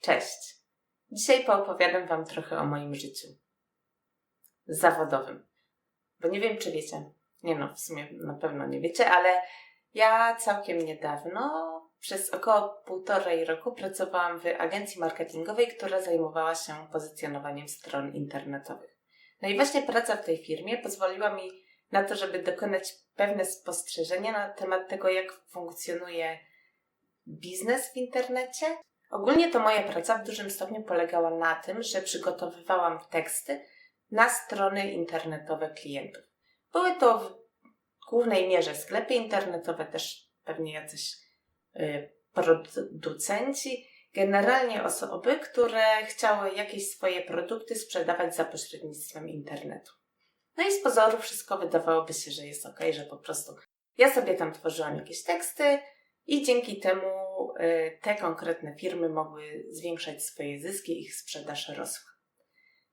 Cześć. Dzisiaj poopowiadam Wam trochę o moim życiu zawodowym. Bo nie wiem, czy wiecie. Nie no, w sumie na pewno nie wiecie, ale ja całkiem niedawno, przez około półtorej roku, pracowałam w agencji marketingowej, która zajmowała się pozycjonowaniem stron internetowych. No i właśnie praca w tej firmie pozwoliła mi na to, żeby dokonać pewne spostrzeżenia na temat tego, jak funkcjonuje biznes w internecie. Ogólnie to moja praca w dużym stopniu polegała na tym, że przygotowywałam teksty na strony internetowe klientów. Były to w głównej mierze sklepy internetowe, też pewnie jacyś y, producenci, generalnie osoby, które chciały jakieś swoje produkty sprzedawać za pośrednictwem internetu. No i z pozoru wszystko wydawałoby się, że jest ok, że po prostu ja sobie tam tworzyłam jakieś teksty i dzięki temu y, te konkretne firmy mogły zwiększać swoje zyski, ich sprzedaż rosła.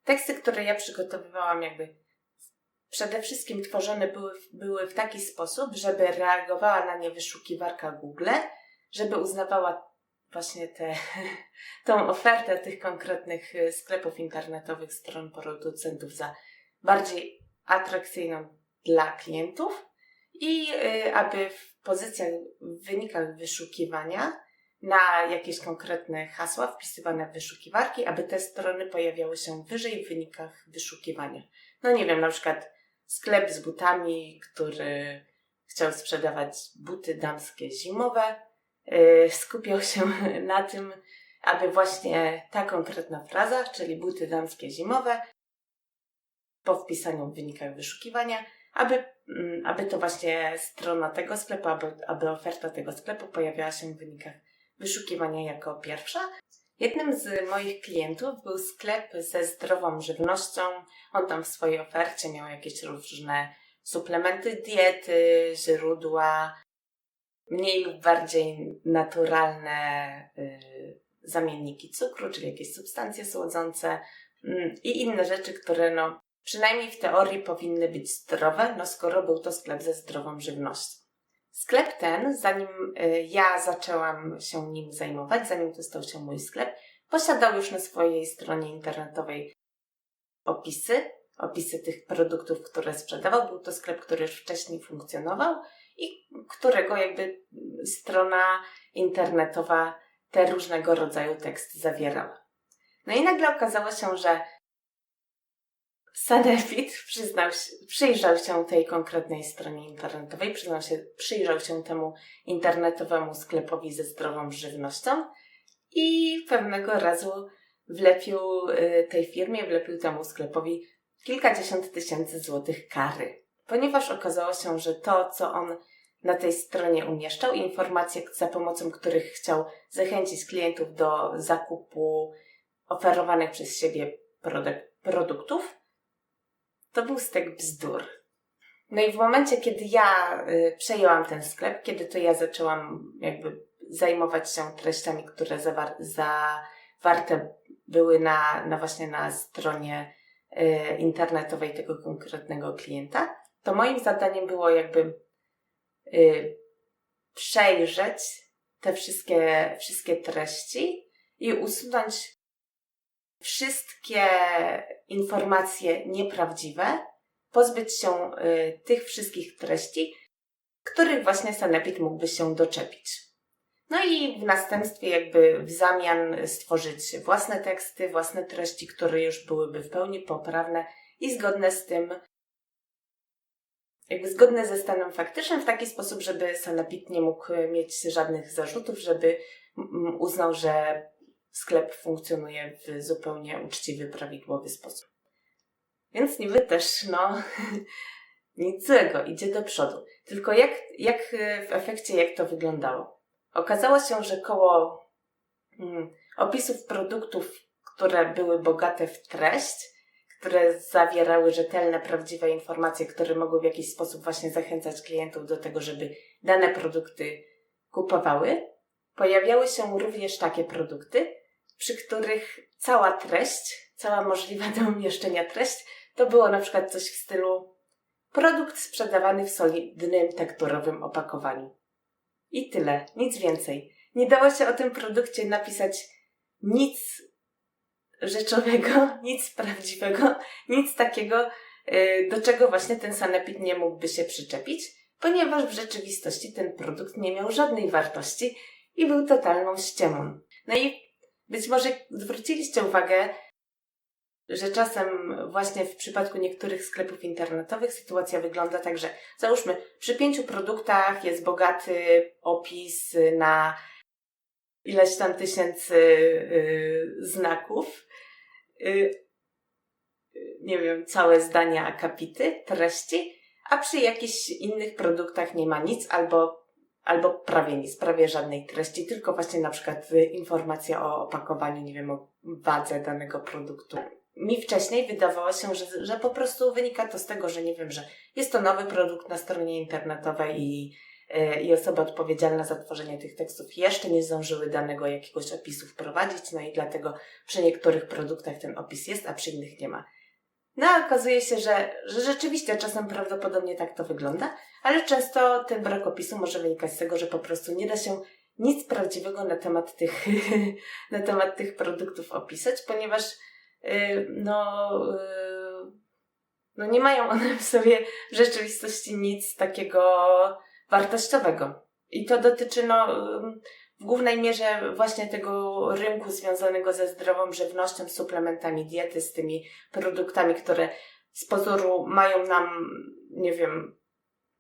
Teksty, które ja przygotowywałam, jakby przede wszystkim tworzone były, były w taki sposób, żeby reagowała na nie wyszukiwarka Google, żeby uznawała właśnie tę tą ofertę tych konkretnych y, sklepów internetowych, stron producentów za bardziej atrakcyjną dla klientów i y, aby w pozycjach, w wynikach wyszukiwania na jakieś konkretne hasła wpisywane w wyszukiwarki, aby te strony pojawiały się wyżej w wynikach wyszukiwania. No nie wiem, na przykład sklep z butami, który chciał sprzedawać buty damskie zimowe, yy, skupiał się na tym, aby właśnie ta konkretna fraza, czyli buty damskie zimowe, po wpisaniu w wynikach wyszukiwania, aby, aby to właśnie strona tego sklepu, aby, aby oferta tego sklepu pojawiała się w wynikach wyszukiwania jako pierwsza. Jednym z moich klientów był sklep ze zdrową żywnością. On tam w swojej ofercie miał jakieś różne suplementy diety, źródła, mniej lub bardziej naturalne y, zamienniki cukru, czyli jakieś substancje słodzące y, i inne rzeczy, które no, przynajmniej w teorii powinny być zdrowe, no skoro był to sklep ze zdrową żywnością. Sklep ten, zanim y, ja zaczęłam się nim zajmować, zanim to stał się mój sklep, posiadał już na swojej stronie internetowej opisy, opisy tych produktów, które sprzedawał. Był to sklep, który już wcześniej funkcjonował i którego jakby strona internetowa te różnego rodzaju teksty zawierała. No i nagle okazało się, że Sanepid przyznał się, przyjrzał się tej konkretnej stronie internetowej, przyznał się, przyjrzał się temu internetowemu sklepowi ze zdrową żywnością i pewnego razu wlepił y, tej firmie, wlepił temu sklepowi kilkadziesiąt tysięcy złotych kary. Ponieważ okazało się, że to, co on na tej stronie umieszczał, informacje, za pomocą których chciał zachęcić klientów do zakupu oferowanych przez siebie produktów, to był stek bzdur. No i w momencie, kiedy ja y, przejęłam ten sklep, kiedy to ja zaczęłam jakby zajmować się treściami, które zawar- zawarte były na, na właśnie na stronie y, internetowej tego konkretnego klienta, to moim zadaniem było jakby y, przejrzeć te wszystkie, wszystkie treści i usunąć wszystkie informacje nieprawdziwe, pozbyć się y, tych wszystkich treści, których właśnie Sanepid mógłby się doczepić. No i w następstwie jakby w zamian stworzyć własne teksty, własne treści, które już byłyby w pełni poprawne i zgodne z tym, jakby zgodne ze stanem faktycznym w taki sposób, żeby Sanepid nie mógł mieć żadnych zarzutów, żeby uznał, że sklep funkcjonuje w zupełnie uczciwy, prawidłowy sposób. Więc niby też, no, nic złego, idzie do przodu. Tylko jak, jak w efekcie, jak to wyglądało? Okazało się, że koło mm, opisów produktów, które były bogate w treść, które zawierały rzetelne, prawdziwe informacje, które mogły w jakiś sposób właśnie zachęcać klientów do tego, żeby dane produkty kupowały, pojawiały się również takie produkty, przy których cała treść, cała możliwa do umieszczenia treść, to było na przykład coś w stylu produkt sprzedawany w solidnym tekturowym opakowaniu. I tyle, nic więcej. Nie dało się o tym produkcie napisać nic rzeczowego, nic prawdziwego, nic takiego, y, do czego właśnie ten sanepid nie mógłby się przyczepić, ponieważ w rzeczywistości ten produkt nie miał żadnej wartości i był totalną ściemą. No i być może zwróciliście uwagę, że czasem właśnie w przypadku niektórych sklepów internetowych sytuacja wygląda tak, że załóżmy przy pięciu produktach jest bogaty opis na ileś tam tysięcy y, znaków, y, nie wiem, całe zdania, akapity, treści, a przy jakichś innych produktach nie ma nic albo, albo prawie nic, prawie żadnej treści, tylko właśnie na przykład informacja o opakowaniu, nie wiem, o wadze danego produktu mi wcześniej wydawało się, że, że po prostu wynika to z tego, że nie wiem, że jest to nowy produkt na stronie internetowej i, yy, i osoby odpowiedzialne za tworzenie tych tekstów jeszcze nie zdążyły danego jakiegoś opisu wprowadzić, no i dlatego przy niektórych produktach ten opis jest, a przy innych nie ma. No, okazuje się, że, że rzeczywiście czasem prawdopodobnie tak to wygląda, ale często ten brak opisu może wynikać z tego, że po prostu nie da się nic prawdziwego na temat tych, na temat tych produktów opisać, ponieważ Y, no, y, no nie mają one w sobie w rzeczywistości nic takiego wartościowego. I to dotyczy no, w głównej mierze właśnie tego rynku związanego ze zdrową żywnością, suplementami diety, z tymi produktami, które z pozoru mają nam, nie wiem,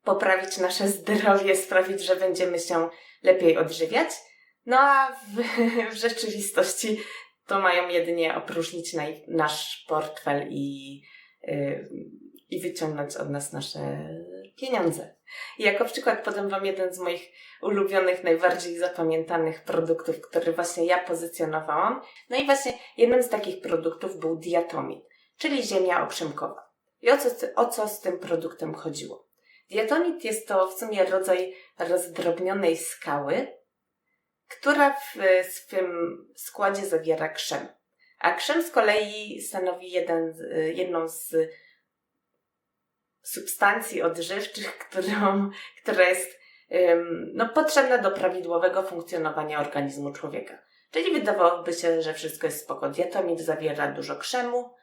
poprawić nasze zdrowie, sprawić, że będziemy się lepiej odżywiać. No a w, w rzeczywistości to mają jedynie opróżnić nasz portfel i, yy, i wyciągnąć od nas nasze pieniądze. I jako przykład podam Wam jeden z moich ulubionych, najbardziej zapamiętanych produktów, który właśnie ja pozycjonowałam. No i właśnie jednym z takich produktów był diatomit, czyli ziemia oprzemkowa. I o co, o co z tym produktem chodziło? Diatomit jest to w sumie rodzaj rozdrobnionej skały, która w swym składzie zawiera krzem. A krzem z kolei stanowi jeden, jedną z substancji odżywczych, którą, która jest no, potrzebna do prawidłowego funkcjonowania organizmu człowieka. Czyli wydawałoby się, że wszystko jest spoko. Diatomit zawiera dużo krzemu,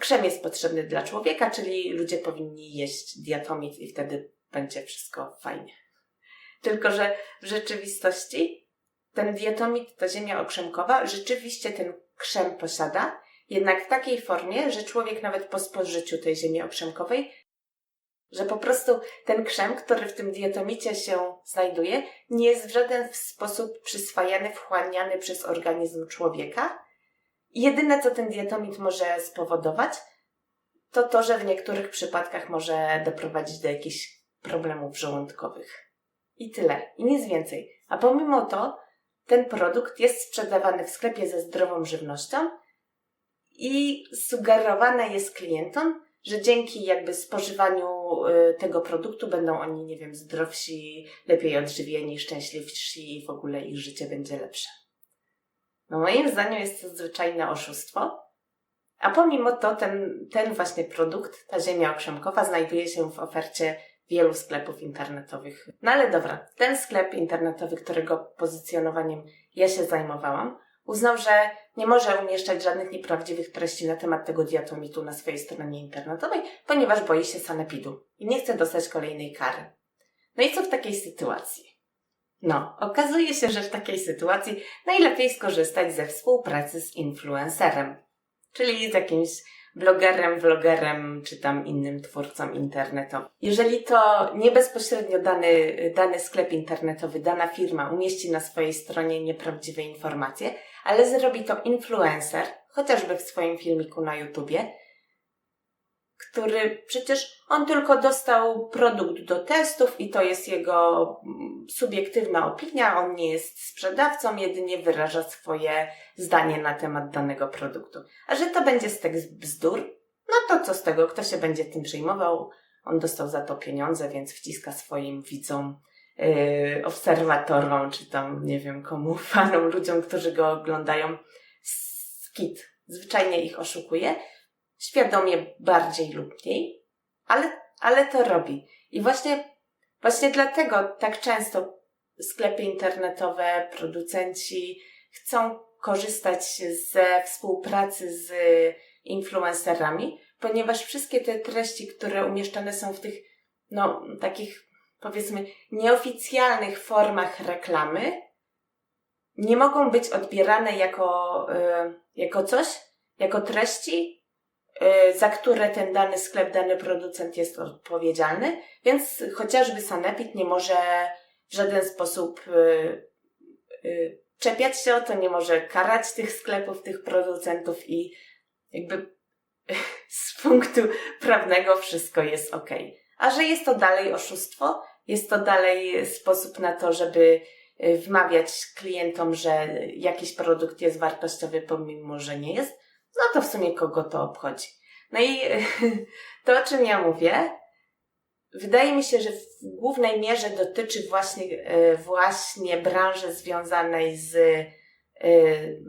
krzem jest potrzebny dla człowieka, czyli ludzie powinni jeść diatomit i wtedy będzie wszystko fajnie. Tylko, że w rzeczywistości ten diatomit, ta ziemia okrzemkowa, rzeczywiście ten krzem posiada, jednak w takiej formie, że człowiek nawet po spożyciu tej ziemi okrzemkowej, że po prostu ten krzem, który w tym diatomicie się znajduje, nie jest w żaden sposób przyswajany, wchłaniany przez organizm człowieka. Jedyne, co ten diatomit może spowodować, to to, że w niektórych przypadkach może doprowadzić do jakichś problemów żołądkowych. I tyle. I nic więcej. A pomimo to, ten produkt jest sprzedawany w sklepie ze zdrową żywnością i sugerowane jest klientom, że dzięki jakby spożywaniu y, tego produktu będą oni, nie wiem, zdrowsi, lepiej odżywieni, szczęśliwsi i w ogóle ich życie będzie lepsze. No moim zdaniem jest to zwyczajne oszustwo, a pomimo to ten, ten właśnie produkt, ta ziemia okrzemkowa znajduje się w ofercie wielu sklepów internetowych. No ale dobra, ten sklep internetowy, którego pozycjonowaniem ja się zajmowałam, uznał, że nie może umieszczać żadnych nieprawdziwych treści na temat tego diatomitu na swojej stronie internetowej, ponieważ boi się sanepidu i nie chce dostać kolejnej kary. No i co w takiej sytuacji? No, okazuje się, że w takiej sytuacji najlepiej skorzystać ze współpracy z influencerem, czyli z jakimś blogerem, vlogerem czy tam innym twórcom internetowym. Jeżeli to nie bezpośrednio dany, dany sklep internetowy, dana firma umieści na swojej stronie nieprawdziwe informacje, ale zrobi to influencer, chociażby w swoim filmiku na YouTubie, który przecież on tylko dostał produkt do testów i to jest jego mm, subiektywna opinia, on nie jest sprzedawcą, jedynie wyraża swoje zdanie na temat danego produktu. A że to będzie z tekst bzdur, no to co z tego, kto się będzie tym przejmował? On dostał za to pieniądze, więc wciska swoim widzom, yy, obserwatorom, czy tam nie wiem komu, fanom, ludziom, którzy go oglądają, skit. Zwyczajnie ich oszukuje świadomie bardziej lub mniej, ale, ale to robi. I właśnie, właśnie dlatego tak często sklepy internetowe, producenci chcą korzystać ze współpracy z influencerami, ponieważ wszystkie te treści, które umieszczane są w tych, no, takich, powiedzmy, nieoficjalnych formach reklamy, nie mogą być odbierane jako, y, jako coś, jako treści, y, za które ten dany sklep, dany producent jest odpowiedzialny, więc chociażby Sanepid nie może w żaden sposób y, czepiać się o to, nie może karać tych sklepów, tych producentów i jakby z punktu prawnego wszystko jest ok. A że jest to dalej oszustwo, jest to dalej sposób na to, żeby y, wmawiać klientom, że jakiś produkt jest wartościowy, pomimo że nie jest, no to w sumie kogo to obchodzi. No i to, o czym ja mówię, wydaje mi się, że w głównej mierze dotyczy właśnie, y, właśnie branży związanej z y,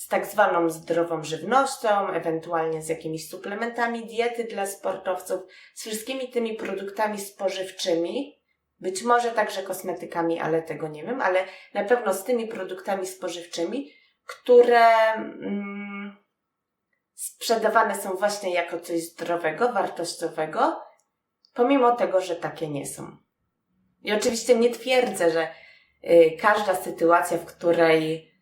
z tak zwaną zdrową żywnością, ewentualnie z jakimiś suplementami diety dla sportowców, z wszystkimi tymi produktami spożywczymi, być może także kosmetykami, ale tego nie wiem, ale na pewno z tymi produktami spożywczymi, które mm, sprzedawane są właśnie jako coś zdrowego, wartościowego, pomimo tego, że takie nie są. I oczywiście nie twierdzę, że y, każda sytuacja, w której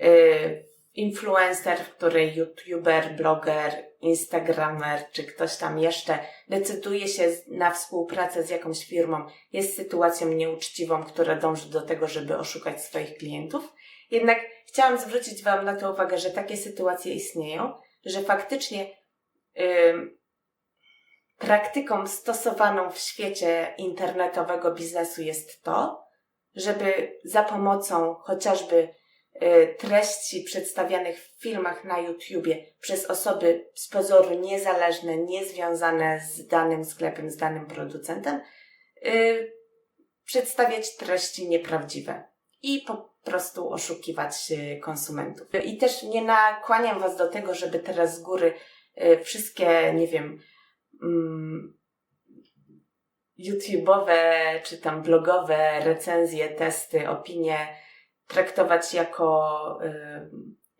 y, influencer, w której youtuber, bloger, instagramer czy ktoś tam jeszcze decyduje się na współpracę z jakąś firmą, jest sytuacją nieuczciwą, która dąży do tego, żeby oszukać swoich klientów. Jednak chciałam zwrócić Wam na to uwagę, że takie sytuacje istnieją, że faktycznie yy, praktyką stosowaną w świecie internetowego biznesu jest to, żeby za pomocą chociażby treści przedstawianych w filmach na YouTubie przez osoby z pozoru niezależne, niezwiązane z danym sklepem, z danym producentem, yy, przedstawiać treści nieprawdziwe i po prostu oszukiwać y, konsumentów. I też nie nakłaniam Was do tego, żeby teraz z góry wszystkie, nie wiem, mm, YouTube'owe czy tam blogowe recenzje, testy, opinie traktować jako, y,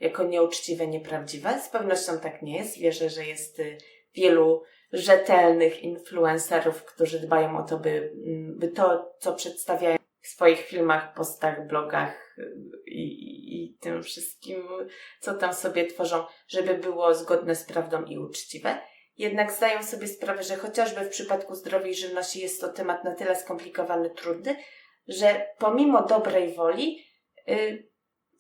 jako nieuczciwe, nieprawdziwe. Z pewnością tak nie jest. Wierzę, że jest y, wielu rzetelnych influencerów, którzy dbają o to, by, mm, by to, co przedstawiają w swoich filmach, postach, blogach y, i, i tym wszystkim, co tam sobie tworzą, żeby było zgodne z prawdą i uczciwe. Jednak zdają sobie sprawę, że chociażby w przypadku zdrowej żywności jest to temat na tyle skomplikowany, trudny, że pomimo dobrej woli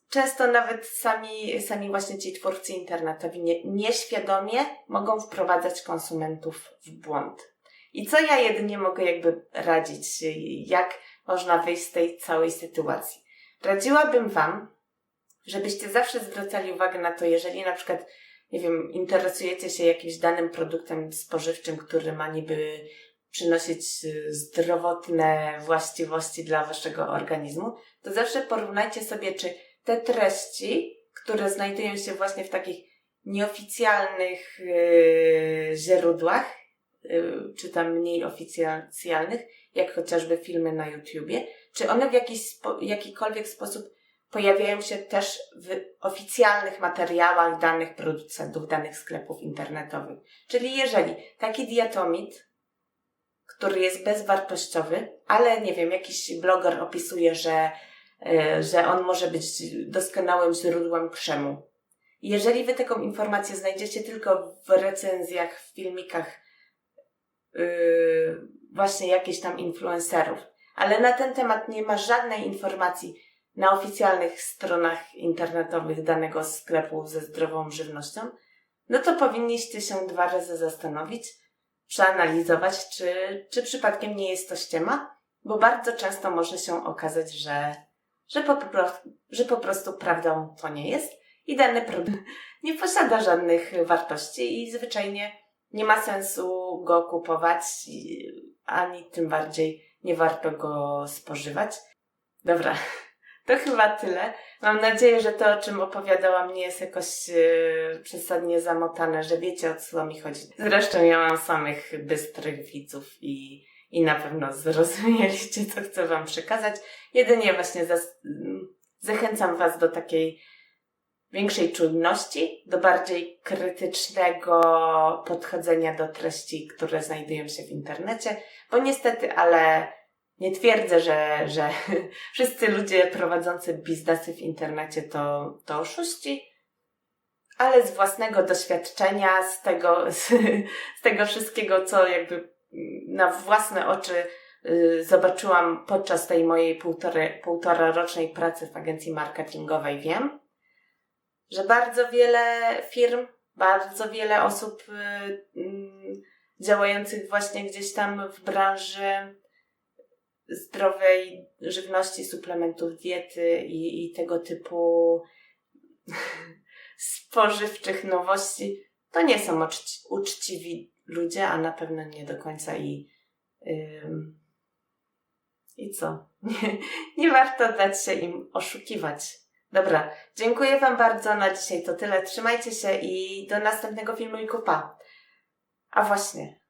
często nawet sami, sami właśnie ci twórcy internetowi nie, nieświadomie mogą wprowadzać konsumentów w błąd. I co ja jedynie mogę jakby radzić, jak można wyjść z tej całej sytuacji? Radziłabym Wam, żebyście zawsze zwracali uwagę na to, jeżeli na przykład, nie wiem, interesujecie się jakimś danym produktem spożywczym, który ma niby przynosić y, zdrowotne właściwości dla waszego organizmu, to zawsze porównajcie sobie, czy te treści, które znajdują się właśnie w takich nieoficjalnych yy, źródłach, yy, czy tam mniej oficjalnych, jak chociażby filmy na YouTubie, czy one w jakiś spo, jakikolwiek sposób pojawiają się też w oficjalnych materiałach danych producentów, danych sklepów internetowych. Czyli jeżeli taki diatomit który jest bezwartościowy, ale nie wiem, jakiś bloger opisuje, że, e, że on może być doskonałym źródłem krzemu. Jeżeli wy taką informację znajdziecie tylko w recenzjach, w filmikach yy, właśnie jakichś tam influencerów, ale na ten temat nie ma żadnej informacji na oficjalnych stronach internetowych danego sklepu ze zdrową żywnością, no to powinniście się dwa razy zastanowić, przeanalizować, czy, czy przypadkiem nie jest to ściema, bo bardzo często może się okazać, że, że, po, że po prostu prawdą to nie jest i dany produkt nie posiada żadnych wartości i zwyczajnie nie ma sensu go kupować, ani tym bardziej nie warto go spożywać. Dobra, to chyba tyle. Mam nadzieję, że to, o czym opowiadałam, nie jest jakoś yy, przesadnie zamotane, że wiecie, o co mi chodzi. Zresztą ja mam samych bystrych widzów i, i na pewno zrozumieliście, co chcę Wam przekazać. Jedynie właśnie zas- zachęcam Was do takiej większej czujności, do bardziej krytycznego podchodzenia do treści, które znajdują się w internecie, bo niestety, ale nie twierdzę, że, że wszyscy ludzie prowadzący biznesy w internecie to, to oszuści, ale z własnego doświadczenia, z tego, z, z tego wszystkiego, co jakby na własne oczy y, zobaczyłam podczas tej mojej półtorej, półtora rocznej pracy w agencji marketingowej, wiem, że bardzo wiele firm, bardzo wiele osób y, mm, działających właśnie gdzieś tam w branży zdrowej żywności, suplementów diety i, i tego typu spożywczych nowości, to nie są uczci, uczciwi ludzie, a na pewno nie do końca i ym, i co? Nie, nie warto dać się im oszukiwać. Dobra, dziękuję Wam bardzo na dzisiaj. To tyle. Trzymajcie się i do następnego filmu i kupa. A właśnie,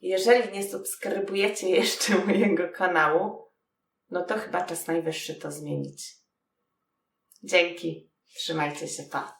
jeżeli nie subskrybujecie jeszcze mojego kanału, no to chyba czas najwyższy to zmienić. Dzięki. Trzymajcie się. Pa.